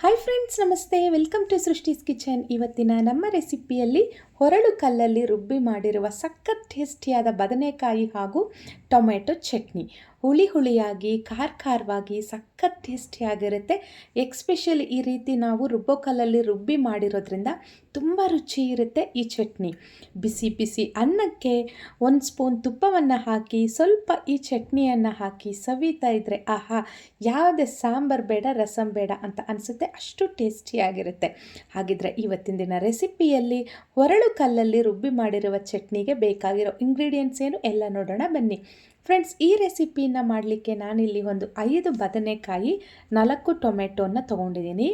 Hi friends ನಮಸ್ತೆ. Welcome to ಸೃಷ್ಟಿಸ್ kitchen ಇವತ್ತಿನ ನಮ್ಮ ರೆಸಿಪಿಯಲ್ಲಿ ಹೊರಳು ಕಲ್ಲಲ್ಲಿ ರುಬ್ಬಿ ಮಾಡಿರುವ ಸಖತ್ ಟೇಸ್ಟಿಯಾದ ಬದನೆಕಾಯಿ ಹಾಗೂ ಟೊಮೆಟೊ ಚಟ್ನಿ. ಹುಳಿ ಹುಳಿಯಾಗಿ ಖಾರ ಖಾರವಾಗಿ ಸಖತ್ ಟೇಸ್ಟಿಯಾಗಿರುತ್ತೆ. ಎಕ್ಸ್ಪೆಷಲಿ ಈ ರೀತಿ ನಾವು ರುಬ್ಬೋ ಕಲ್ಲಲ್ಲಿ ರುಬ್ಬಿ ಮಾಡಿರೋದ್ರಿಂದ ತುಂಬ ರುಚಿ ಇರುತ್ತೆ ಈ ಚಟ್ನಿ. ಬಿಸಿ ಬಿಸಿ ಅನ್ನಕ್ಕೆ ಒಂದು ಸ್ಪೂನ್ ತುಪ್ಪವನ್ನು ಹಾಕಿ, ಸ್ವಲ್ಪ ಈ ಚಟ್ನಿಯನ್ನು ಹಾಕಿ ಸವಿತಾ ಇದ್ದರೆ ಆಹಾ, ಯಾವುದೇ ಸಾಂಬಾರು ಬೇಡ, ರಸಂ ಬೇಡ ಅಂತ ಅನಿಸುತ್ತೆ. ಅಷ್ಟು ಟೇಸ್ಟಿಯಾಗಿರುತ್ತೆ. ಹಾಗಿದ್ರೆ ಇವತ್ತಿನ ದಿನ ರೆಸಿಪಿಯಲ್ಲಿ ಹೊರಳು ಕಲ್ಲಲ್ಲಿ ರುಬ್ಬಿ ಮಾಡಿರುವ ಚಟ್ನಿಗೆ ಬೇಕಾಗಿರೋ ಇಂಗ್ರೀಡಿಯೆಂಟ್ಸ್ ಏನು? ಎಲ್ಲ ನೋಡೋಣ. ಬನ್ನಿ. ಫ್ರೆಂಡ್ಸ್ ಈ ರೆಸಿಪಿನ ಮಾಡಲಿಕ್ಕೆ ನಾನಿಲ್ಲಿ ಒಂದು ಐದು ಬದನೆಕಾಯಿ, ನಾಲ್ಕು ಟೊಮೆಟೊನ ತೊಗೊಂಡಿದ್ದೀನಿ.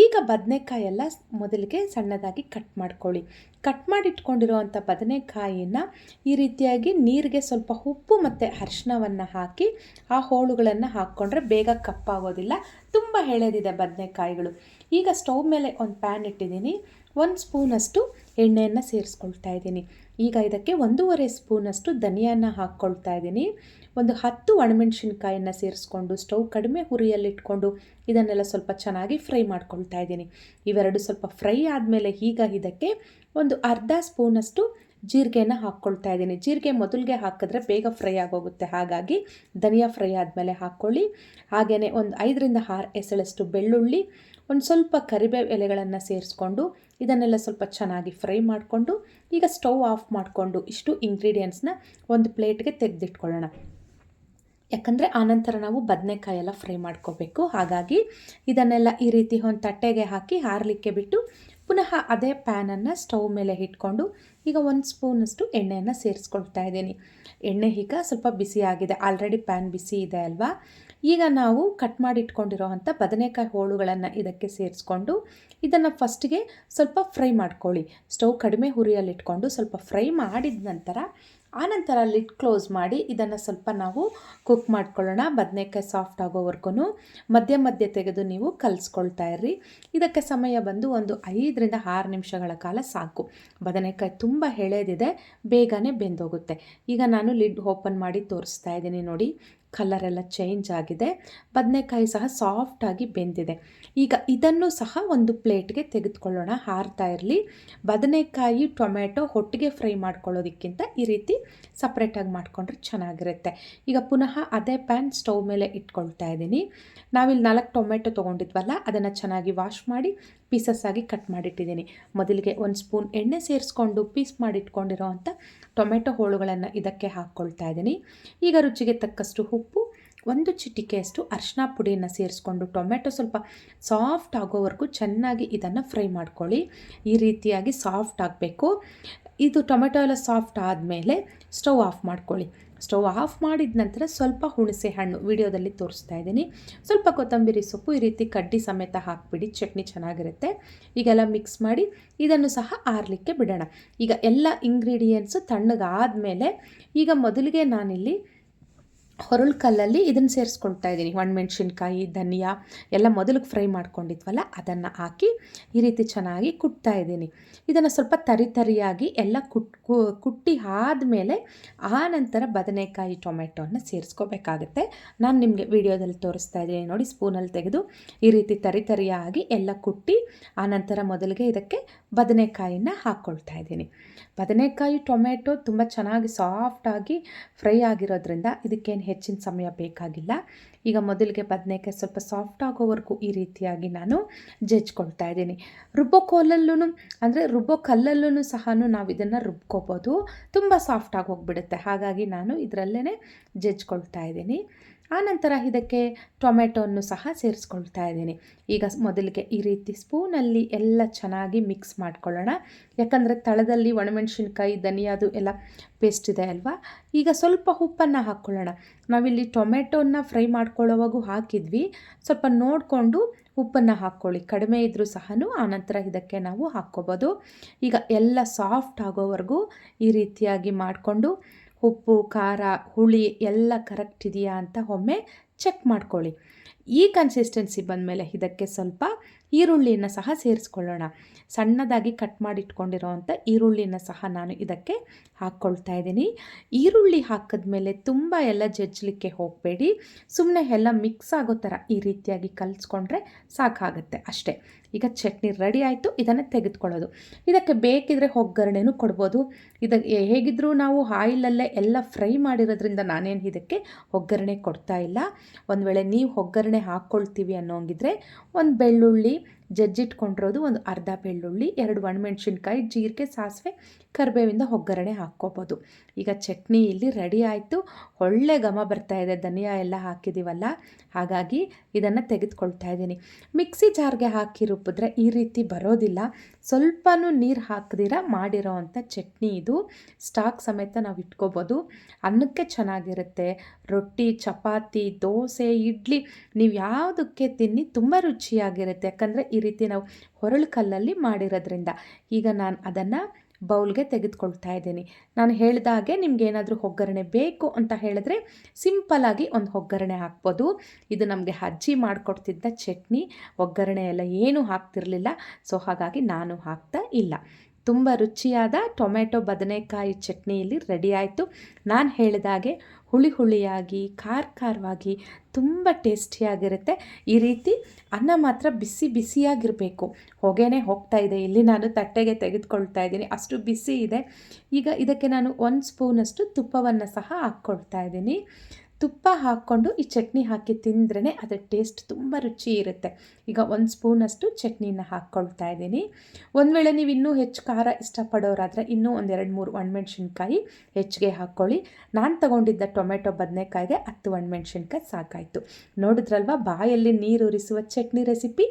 ಈಗ ಬದನೆಕಾಯಿ ಎಲ್ಲ ಮೊದಲಿಗೆ ಸಣ್ಣದಾಗಿ ಕಟ್ ಮಾಡ್ಕೊಳ್ಳಿ. ಕಟ್ ಮಾಡಿಟ್ಕೊಂಡಿರುವಂಥ ಬದನೆಕಾಯಿನ ಈ ರೀತಿಯಾಗಿ ನೀರಿಗೆ ಸ್ವಲ್ಪ ಉಪ್ಪು ಮತ್ತು ಅರಿಶಿನವನ್ನು ಹಾಕಿ, ಆ ಹೋಳುಗಳನ್ನು ಹಾಕ್ಕೊಂಡ್ರೆ ಬೇಗ ಕಪ್ಪಾಗೋದಿಲ್ಲ. ತುಂಬ ಎಳೆದಿದೆ ಬದನೆಕಾಯಿಗಳು. ಈಗ ಸ್ಟೌವ್ ಮೇಲೆ ಒಂದು ಪ್ಯಾನ್ ಇಟ್ಟಿದ್ದೀನಿ. ಒಂದು ಸ್ಪೂನಷ್ಟು ಎಣ್ಣೆಯನ್ನು ಸೇರಿಸ್ಕೊಳ್ತಾ ಇದ್ದೀನಿ. ಈಗ ಇದಕ್ಕೆ ಒಂದೂವರೆ ಸ್ಪೂನಷ್ಟು ಧನಿಯಾನ ಹಾಕ್ಕೊಳ್ತಾ ಇದ್ದೀನಿ. ಒಂದು ಹತ್ತು ಒಣಮೆಣಸಿನ್ಕಾಯನ್ನು ಸೇರಿಸ್ಕೊಂಡು, ಸ್ಟವ್ ಕಡಿಮೆ ಹುರಿಯಲ್ಲಿಟ್ಕೊಂಡು ಇದನ್ನೆಲ್ಲ ಸ್ವಲ್ಪ ಚೆನ್ನಾಗಿ ಫ್ರೈ ಮಾಡ್ಕೊಳ್ತಾ ಇದ್ದೀನಿ. ಇವೆರಡು ಸ್ವಲ್ಪ ಫ್ರೈ ಆದಮೇಲೆ ಈಗ ಇದಕ್ಕೆ ಒಂದು ಅರ್ಧ ಸ್ಪೂನಷ್ಟು ಜೀರಿಗೆನ ಹಾಕ್ಕೊಳ್ತಾ ಇದ್ದೀನಿ. ಜೀರಿಗೆ ಮೊದಲಿಗೆ ಹಾಕಿದ್ರೆ ಬೇಗ ಫ್ರೈ ಆಗೋಗುತ್ತೆ. ಹಾಗಾಗಿ ಧನಿಯಾ ಫ್ರೈ ಆದಮೇಲೆ ಹಾಕ್ಕೊಳ್ಳಿ. ಹಾಗೆಯೇ ಒಂದು ಐದರಿಂದ ಆರು ಎಸಳಷ್ಟು ಬೆಳ್ಳುಳ್ಳಿ, ಒಂದು ಸ್ವಲ್ಪ ಕರಿಬೇವು ಎಲೆಗಳನ್ನು ಸೇರಿಸ್ಕೊಂಡು ಇದನ್ನೆಲ್ಲ ಸ್ವಲ್ಪ ಚೆನ್ನಾಗಿ ಫ್ರೈ ಮಾಡಿಕೊಂಡು ಈಗ ಸ್ಟವ್ ಆಫ್ ಮಾಡಿಕೊಂಡು ಇಷ್ಟು ಇಂಗ್ರೀಡಿಯೆಂಟ್ಸ್ನ ಒಂದು ಪ್ಲೇಟ್ಗೆ ತೆಗೆದಿಟ್ಕೊಳ್ಳೋಣ. ಯಾಕಂದರೆ ಆನಂತರ ನಾವು ಬದನೆಕಾಯಿ ಎಲ್ಲ ಫ್ರೈ ಮಾಡ್ಕೋಬೇಕು. ಹಾಗಾಗಿ ಇದನ್ನೆಲ್ಲ ಈ ರೀತಿ ಒಂದು ತಟ್ಟೆಗೆ ಹಾಕಿ ಹಾರಲಿಕ್ಕೆ ಬಿಟ್ಟು ಪುನಃ ಅದೇ ಪ್ಯಾನನ್ನು ಸ್ಟವ್ ಮೇಲೆ ಇಟ್ಕೊಂಡು ಈಗ ಒಂದು ಸ್ಪೂನಷ್ಟು ಎಣ್ಣೆಯನ್ನು ಸೇರಿಸ್ಕೊಳ್ತಾ ಇದ್ದೀನಿ. ಎಣ್ಣೆ ಈಗ ಸ್ವಲ್ಪ ಬಿಸಿ ಆಗಿದೆ. ಆಲ್ರೆಡಿ ಪ್ಯಾನ್ ಬಿಸಿ ಇದೆ ಅಲ್ವಾ? ಈಗ ನಾವು ಕಟ್ ಮಾಡಿ ಇಟ್ಕೊಂಡಿರೋವಂಥ ಬದನೆಕಾಯಿ ಹೋಳುಗಳನ್ನು ಇದಕ್ಕೆ ಸೇರಿಸ್ಕೊಂಡು ಇದನ್ನು ಫಸ್ಟಿಗೆ ಸ್ವಲ್ಪ ಫ್ರೈ ಮಾಡ್ಕೊಳ್ಳಿ. ಸ್ಟವ್ ಕಡಿಮೆ ಹುರಿಯಲ್ಲಿಟ್ಕೊಂಡು ಸ್ವಲ್ಪ ಫ್ರೈ ಮಾಡಿದ ನಂತರ ಆನಂತರ ಲಿಡ್ ಕ್ಲೋಸ್ ಮಾಡಿ ಇದನ್ನು ಸ್ವಲ್ಪ ನಾವು ಕುಕ್ ಮಾಡ್ಕೊಳ್ಳೋಣ. ಬದನೆಕಾಯಿ ಸಾಫ್ಟ್ ಆಗೋವರೆಗೂ ಮಧ್ಯ ಮಧ್ಯ ತೆಗೆದು ನೀವು ಕಲಿಸ್ಕೊಳ್ತಾ ಇರ್ರಿ. ಇದಕ್ಕೆ ಸಮಯ ಬಂದು ಒಂದು ಐದರಿಂದ ಆರು ನಿಮಿಷಗಳ ಕಾಲ ಸಾಕು. ಬದನೆಕಾಯಿ ತುಂಬ ಎಳೆದಿದೆ, ಬೇಗನೆ ಬೆಂದೋಗುತ್ತೆ. ಈಗ ನಾನು ಲಿಡ್ ಓಪನ್ ಮಾಡಿ ತೋರಿಸ್ತಾ ಇದ್ದೀನಿ ನೋಡಿ. ಕಲರೆಲ್ಲ ಚೇಂಜ್ ಆಗಿದೆ. ಬದನೆಕಾಯಿ ಸಹ ಸಾಫ್ಟಾಗಿ ಬೆಂದಿದೆ. ಈಗ ಇದನ್ನು ಸಹ ಒಂದು ಪ್ಲೇಟ್ಗೆ ತೆಗೆದುಕೊಳ್ಳೋಣ. ಹಾರ್ತಾ ಇರಲಿ. ಬದನೆಕಾಯಿ ಟೊಮೆಟೊ ಹೊಟ್ಟಿಗೆ ಫ್ರೈ ಮಾಡ್ಕೊಳ್ಳೋದಕ್ಕಿಂತ ಈ ರೀತಿ ಸಪ್ರೇಟಾಗಿ ಮಾಡಿಕೊಂಡ್ರೆ ಚೆನ್ನಾಗಿರುತ್ತೆ. ಈಗ ಪುನಃ ಅದೇ ಪ್ಯಾನ್ ಸ್ಟವ್ ಮೇಲೆ ಇಟ್ಕೊಳ್ತಾ ಇದ್ದೀನಿ. ನಾವಿಲ್ಲಿ ನಾಲ್ಕು ಟೊಮೆಟೊ ತೊಗೊಂಡಿದ್ವಲ್ಲ, ಅದನ್ನು ಚೆನ್ನಾಗಿ ವಾಶ್ ಮಾಡಿ ಪೀಸಸ್ ಆಗಿ ಕಟ್ ಮಾಡಿಟ್ಟಿದ್ದೀನಿ. ಮೊದಲಿಗೆ ಒಂದು ಸ್ಪೂನ್ ಎಣ್ಣೆ ಸೇರಿಸ್ಕೊಂಡು ಪೀಸ್ ಮಾಡಿಟ್ಕೊಂಡಿರೋ ಅಂಥ ಟೊಮೆಟೊ ಹೋಳುಗಳನ್ನು ಇದಕ್ಕೆ ಹಾಕ್ಕೊಳ್ತಾ ಇದ್ದೀನಿ. ಈಗ ರುಚಿಗೆ ತಕ್ಕಷ್ಟು ಉಪ್ಪು, ಒಂದು ಚಿಟಿಕೆಯಷ್ಟು ಅರಿಶಿನ ಪುಡಿಯನ್ನು ಸೇರಿಸ್ಕೊಂಡು ಟೊಮೆಟೊ ಸ್ವಲ್ಪ ಸಾಫ್ಟ್ ಆಗೋವರೆಗೂ ಚೆನ್ನಾಗಿ ಇದನ್ನು ಫ್ರೈ ಮಾಡ್ಕೊಳ್ಳಿ. ಈ ರೀತಿಯಾಗಿ ಸಾಫ್ಟ್ ಆಗಬೇಕು. ಇದು ಟೊಮೆಟೊ ಎಲ್ಲ ಸಾಫ್ಟ್ ಆದಮೇಲೆ ಸ್ಟವ್ ಆಫ್ ಮಾಡ್ಕೊಳ್ಳಿ. ಸ್ಟವ್ ಆಫ್ ಮಾಡಿದ ನಂತರ ಸ್ವಲ್ಪ ಹುಣಸೆ ಹಣ್ಣು ವಿಡಿಯೋದಲ್ಲಿ ತೋರಿಸ್ತಾ ಇದ್ದೀನಿ. ಸ್ವಲ್ಪ ಕೊತ್ತಂಬರಿ ಸೊಪ್ಪು ಈ ರೀತಿ ಕಡ್ಡಿ ಸಮೇತ ಹಾಕಿಬಿಡಿ, ಚಟ್ನಿ ಚೆನ್ನಾಗಿರುತ್ತೆ. ಈಗೆಲ್ಲ ಮಿಕ್ಸ್ ಮಾಡಿ ಇದನ್ನು ಸಹ ಆರಲಿಕ್ಕೆ ಬಿಡೋಣ. ಈಗ ಎಲ್ಲ ಇಂಗ್ರೀಡಿಯೆಂಟ್ಸು ತಣ್ಣಗಾದಮೇಲೆ ಈಗ ಮೊದಲಿಗೆ ನಾನಿಲ್ಲಿ ಹೊರಳು ಕಲ್ಲಲ್ಲಿ ಇದನ್ನು ಸೇರಿಸ್ಕೊಳ್ತಾ ಇದ್ದೀನಿ. ಒಣಮೆಣ್ಸಿನ್ಕಾಯಿ, ಧನಿಯಾ ಎಲ್ಲ ಮೊದಲಿಗೆ ಫ್ರೈ ಮಾಡ್ಕೊಂಡಿದ್ವಲ್ಲ, ಅದನ್ನು ಹಾಕಿ ಈ ರೀತಿ ಚೆನ್ನಾಗಿ ಕುಟ್ತಾ ಇದ್ದೀನಿ. ಇದನ್ನು ಸ್ವಲ್ಪ ತರಿ ತರಿಯಾಗಿ ಎಲ್ಲ ಕುಟ್ ಕುಟ್ಟಿ ಆದಮೇಲೆ ಆ ನಂತರ ಬದನೆಕಾಯಿ ಟೊಮೆಟೊನ ಸೇರಿಸ್ಕೋಬೇಕಾಗತ್ತೆ. ನಾನು ನಿಮಗೆ ವಿಡಿಯೋದಲ್ಲಿ ತೋರಿಸ್ತಾ ಇದ್ದೀನಿ ನೋಡಿ ಸ್ಪೂನಲ್ಲಿ ತೆಗೆದು ಈ ರೀತಿ ತರಿ ತರಿಯಾಗಿ ಎಲ್ಲ ಕುಟ್ಟಿ ಆನಂತರ ಮೊದಲಿಗೆ ಇದಕ್ಕೆ ಬದನೆಕಾಯಿನ ಹಾಕ್ಕೊಳ್ತಾ ಇದ್ದೀನಿ. ಬದನೆಕಾಯಿ ಟೊಮೆಟೊ ತುಂಬ ಚೆನ್ನಾಗಿ ಸಾಫ್ಟಾಗಿ ಫ್ರೈ ಆಗಿರೋದ್ರಿಂದ ಇದಕ್ಕೇನು ಹೆಚ್ಚಿನ ಸಮಯ ಬೇಕಾಗಿಲ್ಲ. ಈಗ ಮೊದಲಿಗೆ ಬದನೆಕಾಯಿ ಸ್ವಲ್ಪ ಸಾಫ್ಟ್ ಆಗೋವರೆಗೂ ಈ ರೀತಿಯಾಗಿ ನಾನು ಜಜ್ಕೊಳ್ತಾ ಇದ್ದೀನಿ. ರುಬ್ಬೋ ಕೋಲಲ್ಲೂ ಅಂದರೆ ರುಬ್ಬೋ ಕಲ್ಲಲ್ಲೂ ಸಹ ನಾವು ಇದನ್ನು ರುಬ್ಕೋಬೋದು. ತುಂಬ ಸಾಫ್ಟಾಗಿ ಹೋಗಿಬಿಡುತ್ತೆ. ಹಾಗಾಗಿ ನಾನು ಇದರಲ್ಲೇ ಜಜ್ಕೊಳ್ತಾ ಇದ್ದೀನಿ. ಆನಂತರ ಇದಕ್ಕೆ ಟೊಮೆಟೊವನ್ನು ಸಹ ಸೇರಿಸ್ಕೊಳ್ತಾ ಇದ್ದೀನಿ. ಈಗ ಮೊದಲಿಗೆ ಈ ರೀತಿ ಸ್ಪೂನಲ್ಲಿ ಎಲ್ಲ ಚೆನ್ನಾಗಿ ಮಿಕ್ಸ್ ಮಾಡ್ಕೊಳ್ಳೋಣ. ಯಾಕಂದರೆ ತಳದಲ್ಲಿ ಒಣಮೆಣಸಿನ್ಕಾಯಿ ಧನಿಯಾದು ಎಲ್ಲ ಪೇಸ್ಟ್ ಇದೆ ಅಲ್ವಾ? ಈಗ ಸ್ವಲ್ಪ ಉಪ್ಪನ್ನು ಹಾಕ್ಕೊಳ್ಳೋಣ. ನಾವಿಲ್ಲಿ ಟೊಮೆಟೊನ ಫ್ರೈ ಮಾಡ್ಕೊಳ್ಳೋವಾಗೂ ಹಾಕಿದ್ವಿ. ಸ್ವಲ್ಪ ನೋಡಿಕೊಂಡು ಉಪ್ಪನ್ನು ಹಾಕ್ಕೊಳ್ಳಿ. ಕಡಿಮೆ ಇದ್ದರೂ ಸಹ ಆನಂತರ ಇದಕ್ಕೆ ನಾವು ಹಾಕ್ಕೋಬೋದು. ಈಗ ಎಲ್ಲ ಸಾಫ್ಟ್ ಆಗೋವರೆಗೂ ಈ ರೀತಿಯಾಗಿ ಮಾಡಿಕೊಂಡು ಉಪ್ಪು, ಖಾರ, ಹುಳಿ ಎಲ್ಲ ಕರೆಕ್ಟ್ ಇದೆಯಾ ಅಂತ ಒಮ್ಮೆ ಚೆಕ್ ಮಾಡ್ಕೊಳ್ಳಿ. ಈ ಕನ್ಸಿಸ್ಟೆನ್ಸಿ ಬಂದಮೇಲೆ ಇದಕ್ಕೆ ಸ್ವಲ್ಪ ಈರುಳ್ಳಿಯನ್ನು ಸಹ ಸೇರಿಸ್ಕೊಳ್ಳೋಣ. ಸಣ್ಣದಾಗಿ ಕಟ್ ಮಾಡಿ ಇಟ್ಕೊಂಡಿರೋವಂಥ ಈರುಳ್ಳಿನ ಸಹ ನಾನು ಇದಕ್ಕೆ ಹಾಕ್ಕೊಳ್ತಾ ಇದ್ದೀನಿ. ಈರುಳ್ಳಿ ಹಾಕಿದ್ಮೇಲೆ ತುಂಬ ಎಲ್ಲ ಜಜ್ಜಲಿಕ್ಕೆ ಹೋಗಬೇಡಿ. ಸುಮ್ಮನೆ ಎಲ್ಲ ಮಿಕ್ಸ್ ಆಗೋ ಥರ ಈ ರೀತಿಯಾಗಿ ಕಲಿಸ್ಕೊಂಡ್ರೆ ಸಾಕಾಗುತ್ತೆ ಅಷ್ಟೇ. ಈಗ ಚಟ್ನಿ ರೆಡಿ ಆಯಿತು, ಇದನ್ನು ತೆಗೆದುಕೊಳ್ಳೋದು. ಇದಕ್ಕೆ ಬೇಕಿದ್ರೆ ಒಗ್ಗರಣೆನೂ ಕೊಡ್ಬೋದು. ಇದಕ್ಕೆ ಹೇಗಿದ್ದರೂ ನಾವು ಆಯಿಲಲ್ಲೇ ಎಲ್ಲ ಫ್ರೈ ಮಾಡಿರೋದ್ರಿಂದ ನಾನೇನು ಇದಕ್ಕೆ ಒಗ್ಗರಣೆ ಕೊಡ್ತಾ ಇಲ್ಲ. ಒಂದು ವೇಳೆ ನೀವು ಒಗ್ಗರಣೆ ಹಾಕ್ಕೊಳ್ತೀವಿ ಅನ್ನೋಂಗಿದ್ರೆ, ಒಂದು ಬೆಳ್ಳುಳ್ಳಿ ಜಜ್ಜಿಟ್ಕೊಂಡಿರೋದು ಒಂದು ಅರ್ಧ ಬೆಳ್ಳುಳ್ಳಿ, ಎರಡು ಒಣಮೆಣ್ಸಿನ್ಕಾಯಿ, ಜೀರಿಗೆ, ಸಾಸಿವೆ, ಕರಿಬೇವಿಂದ ಒಗ್ಗರಣೆ ಹಾಕ್ಕೋಬೋದು. ಈಗ ಚಟ್ನಿ ಇಲ್ಲಿ ರೆಡಿ ಆಯಿತು. ಒಳ್ಳೆ ಘಮ ಬರ್ತಾ ಇದೆ. ಧನಿಯಾ ಎಲ್ಲ ಹಾಕಿದ್ದೀವಲ್ಲ ಹಾಗಾಗಿ ಇದನ್ನು ತೆಗೆದುಕೊಳ್ತಾ ಇದ್ದೀನಿ. ಮಿಕ್ಸಿ ಜಾರ್ಗೆ ಹಾಕಿ ರುಬ್ಬಿದ್ರೆ ಈ ರೀತಿ ಬರೋದಿಲ್ಲ. ಸ್ವಲ್ಪನೂ ನೀರು ಹಾಕದಿರ ಮಾಡಿರೋ ಅಂಥ ಚಟ್ನಿ ಇದು. ಸ್ಟಾಕ್ ಸಮೇತ ನಾವು ಇಟ್ಕೋಬೋದು. ಅನ್ನಕ್ಕೆ ಚೆನ್ನಾಗಿರುತ್ತೆ. ರೊಟ್ಟಿ, ಚಪಾತಿ, ದೋಸೆ, ಇಡ್ಲಿ, ನೀವು ಯಾವುದಕ್ಕೆ ತಿನ್ನಿ ತುಂಬ ರುಚಿಯಾಗಿರುತ್ತೆ. ಯಾಕಂದರೆ ಈ ರೀತಿ ನಾವು ಹೊರಳು ಕಲ್ಲಲ್ಲಿ ಮಾಡಿರೋದ್ರಿಂದ ಈಗ ನಾನು ಅದನ್ನು ಬೌಲ್ಗೆ ತೆಗೆದುಕೊಳ್ತಾ ಇದ್ದೀನಿ. ನಾನು ಹೇಳಿದ ಹಾಗೆ ನಿಮ್ಗೆ ಏನಾದರೂ ಒಗ್ಗರಣೆ ಬೇಕು ಅಂತ ಹೇಳಿದ್ರೆ ಸಿಂಪಲಾಗಿ ಒಂದು ಒಗ್ಗರಣೆ ಹಾಕ್ಬೋದು. ಇದು ನಮಗೆ ಅಜ್ಜಿ ಮಾಡಿಕೊಡ್ತಿದ್ದ ಚಟ್ನಿ, ಒಗ್ಗರಣೆ ಎಲ್ಲ ಏನೂ ಹಾಕ್ತಿರಲಿಲ್ಲ. ಸೊ ಹಾಗಾಗಿ ನಾನು ಹಾಕ್ತಾ ಇಲ್ಲ. ತುಂಬ ರುಚಿಯಾದ ಟೊಮೆಟೊ ಬದನೆಕಾಯಿ ಚಟ್ನಿ ಇಲ್ಲಿ ರೆಡಿ ಆಯಿತು. ನಾನು ಹೇಳಿದಾಗೆ ಹುಳಿ ಹುಳಿಯಾಗಿ, ಖಾರ ಖಾರವಾಗಿ ತುಂಬ ಟೇಸ್ಟಿಯಾಗಿರುತ್ತೆ. ಈ ರೀತಿ ಅನ್ನ ಮಾತ್ರ ಬಿಸಿ ಬಿಸಿಯಾಗಿರಬೇಕು. ಹೊಗೆನೇ ಹೋಗ್ತಾ ಇದೆ. ಇಲ್ಲಿ ನಾನು ತಟ್ಟೆಗೆ ತೆಗೆದುಕೊಳ್ತಾ ಇದ್ದೀನಿ. ಅಷ್ಟು ಬಿಸಿ ಇದೆ. ಈಗ ಇದಕ್ಕೆ ನಾನು ಒಂದು ಸ್ಪೂನಷ್ಟು ತುಪ್ಪವನ್ನು ಸಹ ಹಾಕ್ಕೊಳ್ತಾ ಇದ್ದೀನಿ. ತುಪ್ಪ ಹಾಕ್ಕೊಂಡು ಈ ಚಟ್ನಿ ಹಾಕಿ ತಿಂದ್ರೇ ಅದರ ಟೇಸ್ಟ್ ತುಂಬ ರುಚಿ ಇರುತ್ತೆ. ಈಗ ಒಂದು ಸ್ಪೂನಷ್ಟು ಚಟ್ನಿನ ಹಾಕ್ಕೊಳ್ತಾ ಇದ್ದೀನಿ. ಒಂದು ವೇಳೆ ನೀವು ಇನ್ನೂ ಹೆಚ್ಚು ಖಾರ ಇಷ್ಟಪಡೋರಾದರೆ ಇನ್ನೂ ಒಂದೆರಡು ಮೂರು ಒಣಮೆಣ್ಸಿನ್ಕಾಯಿ ಹೆಚ್ಚಿಗೆ ಹಾಕ್ಕೊಳ್ಳಿ. ನಾನು ತಗೊಂಡಿದ್ದ ಟೊಮೆಟೊ ಬದನೆಕಾಯಿಗೆ ಹತ್ತು ಒಣಮೆಣ್ಸಿನ್ಕಾಯಿ ಸಾಕಾಯಿತು. ನೋಡಿದ್ರಲ್ವ, ಬಾಯಲ್ಲಿ ನೀರು ಉರಿಸುವ ಚಟ್ನಿ ರೆಸಿಪಿ?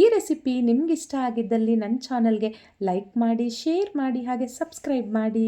ಈ ರೆಸಿಪಿ ನಿಮಗಿಷ್ಟ ಆಗಿದ್ದಲ್ಲಿ ನನ್ನ ಚಾನಲ್ಗೆ ಲೈಕ್ ಮಾಡಿ, ಶೇರ್ ಮಾಡಿ, ಹಾಗೆ ಸಬ್ಸ್ಕ್ರೈಬ್ ಮಾಡಿ.